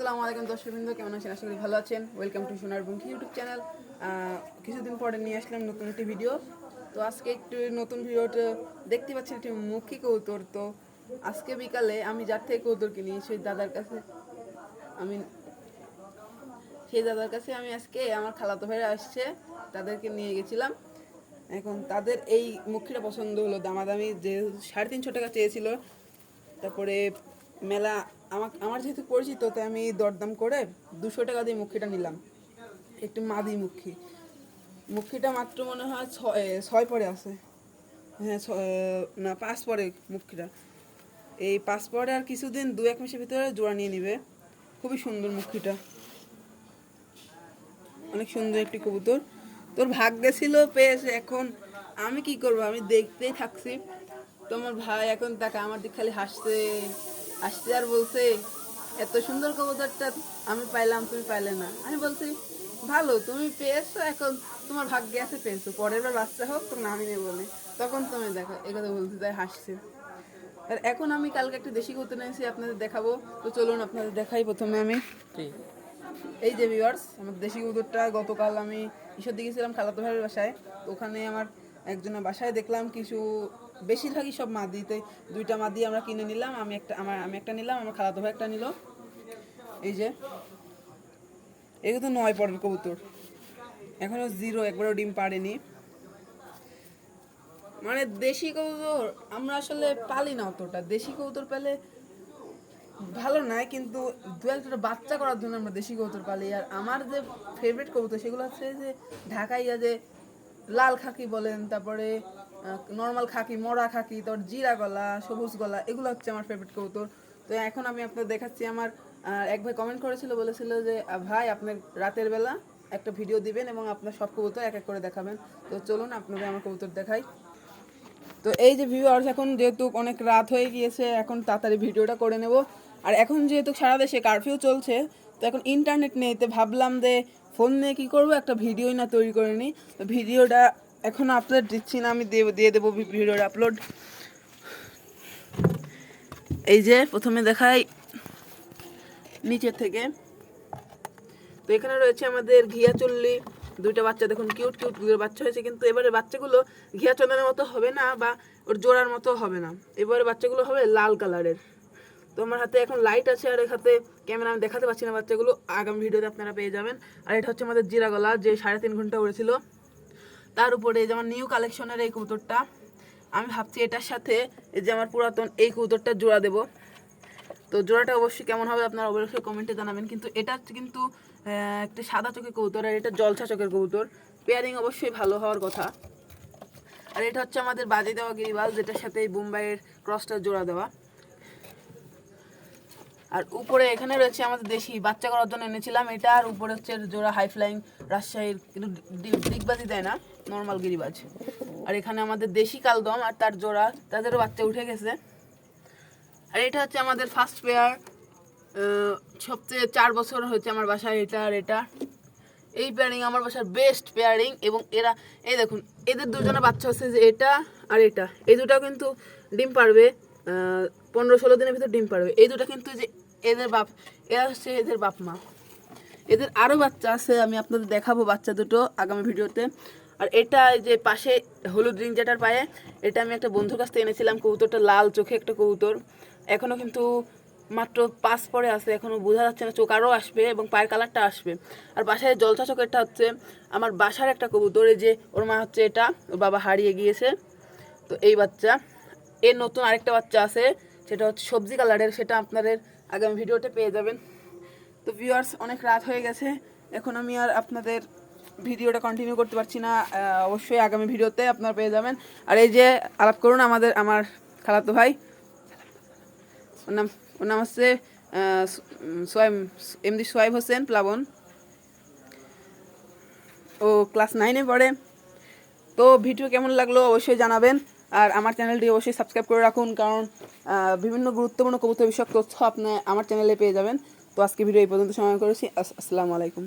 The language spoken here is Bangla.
আসসালামু আলাইকুম দর্শকবৃন্দ, কেমন আছেন? আশা করি ভালো আছেন। ওয়েলকাম টু সোনার বঙ্কি ইউটিউব চ্যানেল কিছুদিন পরে নিয়ে আসলাম নতুন একটি ভিডিও তো আজকে একটু নতুন ভিডিওটা দেখতে পাচ্ছেন একটি মুখী কৌতর। তো আজকে বিকালে আমি যার থেকে কৌতর কিনি, সেই দাদার কাছে আমি সেই দাদার কাছে আমি আজকে আমার খালাতো ভাইরা আসছে, তাদেরকে নিয়ে গেছিলাম। এখন তাদের এই মুখিটা পছন্দ হলো দামাদামি যে সাড়ে তিনশো টাকা চেয়েছিল। তারপরে মেলা আমার আমার যেহেতু পরিচিত, তাই আমি দরদাম করে দুশো টাকা দিয়ে মুখিটা নিলাম। একটু মাদি মুখী মুখিটা মাত্র মনে হয় ছয় ছয় পরে আছে। হ্যাঁ না, পাঁচ পরে মুখিটা এই পাঁচ পরে আর কিছুদিন, দু এক মাসের ভিতরে জোড়া নিয়ে নিবে। খুবই সুন্দর মুখিটা অনেক সুন্দর একটি কবুতর। তোর ভাগ্যে ছিল, পেয়েছে, এখন আমি কি করব? আমি দেখতেই থাকছি। তোমার ভাই এখন তাকে আমার দিক খালি হাসতে হাসতে আর বলছে এত সুন্দর কবুতরটা আমি পাইলাম তুমি পাইলে না। আমি বলছি ভালো তুমি পেয়েছ এখন তোমার ভাগ্যে আছে পেয়েছ। পরের বার বাচ্চা হোক তখন আমি নেব বলে। তখন তুমি দেখো কথা বলছি তাই হাসছে। আর এখন আমি কালকে একটা দেশি কবুতর নিয়েছি আপনাদের দেখাবো। তো চলুন আপনাদের দেখাই প্রথমে আমি। এই যে ভিউয়ার্স আমার দেশি কবুতরটা গতকাল আমি ঈশ্বর দিকে ছিলাম খালাতো ভাইয়ের বাসায়। তো ওখানে আমার একজনের বাসায় দেখলাম কিছু বেশিরভাগই সব মাদি তো দুইটা মাদি আমরা কিনে নিলাম, আমি একটা, আমার, আমি একটা নিলাম, আমার খালাতো ভাই একটা নিল। এই যে, এগুলো তো নয় পরের কবুতর। এখনও জিরো, একবারও ডিম পারেনি মানে দেশি কবুতর, আমরা আসলে পালি না অতটা। দেশি কবুতর পেলে ভালো নয় কিন্তু দু একটা বাচ্চা করার জন্য আমরা দেশি কবুতর পালি। আর আমার যে ফেভারিট কবুতর, সেগুলো হচ্ছে যে ঢাকাইয়া যে লাল খাকি বলেন, তারপরে নর্মাল খাকি, মরা খাকি, তোর জিরা গলা, সবুজ গলা, এগুলো হচ্ছে আমার ফেভারিট কবুতর। তো এখন আমি আপনাদের দেখাচ্ছি, আমার এক ভাই কমেন্ট করেছিল, বলেছিল যে ভাই, আপনার রাতের বেলা একটা ভিডিও দিবেন এবং আপনার সব কবুতর এক এক করে দেখাবেন। তো চলুন আপনাদের আমার কবুতর দেখাই। তো এই যে ভিউয়ার্স এখন যেহেতু অনেক রাত হয়ে গিয়েছে, এখন তাড়াতাড়ি ভিডিওটা করে নেব। আর এখন যেহেতু সারা দেশে কারফিউ চলছে, তো এখন ইন্টারনেট নেই, তো ভাবলাম যে ফোন নিয়ে কী করব? একটা ভিডিওই না তৈরি করে নিই। তো ভিডিওটা এখন আপলোড দিচ্ছি না, আমি দিয়ে দেবো ভিডিওর আপলোড এই যে প্রথমে দেখাই নিচের থেকে। তো এখানে রয়েছে আমাদের ঘিয়া চল্লি, দুইটা বাচ্চা। দেখুন কিউট কিউট বাচ্চা হয়েছে, কিন্তু এবারে বাচ্চাগুলো ঘিয়া চন্দনের মতো হবে না বা ওর জোড়ার মতো হবে না। এবারে বাচ্চাগুলো হবে লাল কালারের। তো আমার হাতে এখন লাইট আছে আর হাতে ক্যামেরা আমি দেখাতে পাচ্ছি না বাচ্চাগুলো। আগামী ভিডিওতে আপনারা পেয়ে যাবেন। আর এটা হচ্ছে আমাদের জিরা গলা, যে সাড়ে তিন ঘণ্টা উড়েছিল। তার উপরে যেমন নিউ কালেকশনের এই কবুতরটা, আমি ভাবছি এটার সাথে এই যে আমার পুরাতন এই কবুতরটা জোড়া দেবো। তো জোড়াটা অবশ্যই কেমন হবে আপনারা অবশ্যই কমেন্টে জানাবেন। কিন্তু এটা কিন্তু একটা সাদা চোখের কবুতর আর এটা জলসা চোখের কবুতর। পেয়ারিং অবশ্যই ভালো হওয়ার কথা। আর এটা হচ্ছে আমাদের বাজে দেওয়া গিরিবাল, যেটার সাথে এই বোম্বাইয়ের ক্রসটা জোড়া দেওয়া। আর উপরে এখানে রয়েছে আমাদের দেশি বাচ্চা করার জন্য এনেছিলাম। এটা আর উপরে হচ্ছে জোড়া হাই ফ্লাইং রাজশাহীর, কিন্তু ডিগবাজি দেয় না নর্মাল গিরিবাজ। আর এখানে আমাদের দেশি কালদম আর তার জোড়া, তাদেরও বাচ্চা উঠে গেছে। আর এটা হচ্ছে আমাদের ফার্স্ট পেয়ার সবচেয়ে চার বছর হয়েছে আমার বাসায় এটা আর এটা। এই পেয়ারিং আমার বাসার বেস্ট পেয়ারিং এবং এরা, এই দেখুন, এদের দুজনের বাচ্চা হচ্ছে যে এটা আর এটা। এই দুটাও কিন্তু ডিম পারবে। পনেরো ষোলো দিনের ভিতর ডিম পারবে এই দুটো কিন্তু যে এদের বাপ, এরা হচ্ছে এদের বাপ মা। এদের আরও বাচ্চা আছে, আমি আপনাদের দেখাবো বাচ্চা দুটো আগামী ভিডিওতে। আর এটা যে পাশে হলুদ রিং যেটার পায়ে, এটা আমি একটা বন্ধুর কাছ থেকে এনেছিলাম, কবুতরটা লাল চোখে একটা কবুতর। এখনও কিন্তু মাত্র পাঁচ পরে আছে এখনও বোঝা যাচ্ছে না, চোখ আরও আসবে এবং পায়ের কালারটা আসবে। আর বাসায় জলসা চোখেরটা হচ্ছে আমার বাসার একটা কবুতর, এই যে ওর মা হচ্ছে এটা, ওর বাবা হারিয়ে গিয়েছে। তো এই বাচ্চা। এর নতুন আরেকটা বাচ্চা আছে সেটা হচ্ছে সবজি কালারের সেটা আপনাদের আগামী ভিডিওতে পেয়ে যাবেন। তো ভিউয়ার্স অনেক রাত হয়ে গেছে। এখন আমি আর আপনাদের ভিডিওটা কন্টিনিউ করতে পারছি না। অবশ্যই আগামী ভিডিওতে আপনারা পেয়ে যাবেন। আর এই যে আলাপ করুন আমাদের আমার খালাতো ভাই। ওর নাম ওর নাম হচ্ছে আহ, সো- উম, সোয়েব এমডি সোয়েব হোসেন প্লাবন। ও ক্লাস নাইনে পড়ে। তো ভিডিও কেমন লাগল অবশ্যই জানাবেন। আর আমার চ্যানেলটি অবশ্যই সাবস্ক্রাইব করে রাখুন, কারণ বিভিন্ন গুরুত্বপূর্ণ কবুতর বিষয়ক তথ্য আপনি আমার চ্যানেলে পেয়ে যাবেন। তো আজকে ভিডিও এই পর্যন্ত সময় করেছি। আসসালামু আলাইকুম।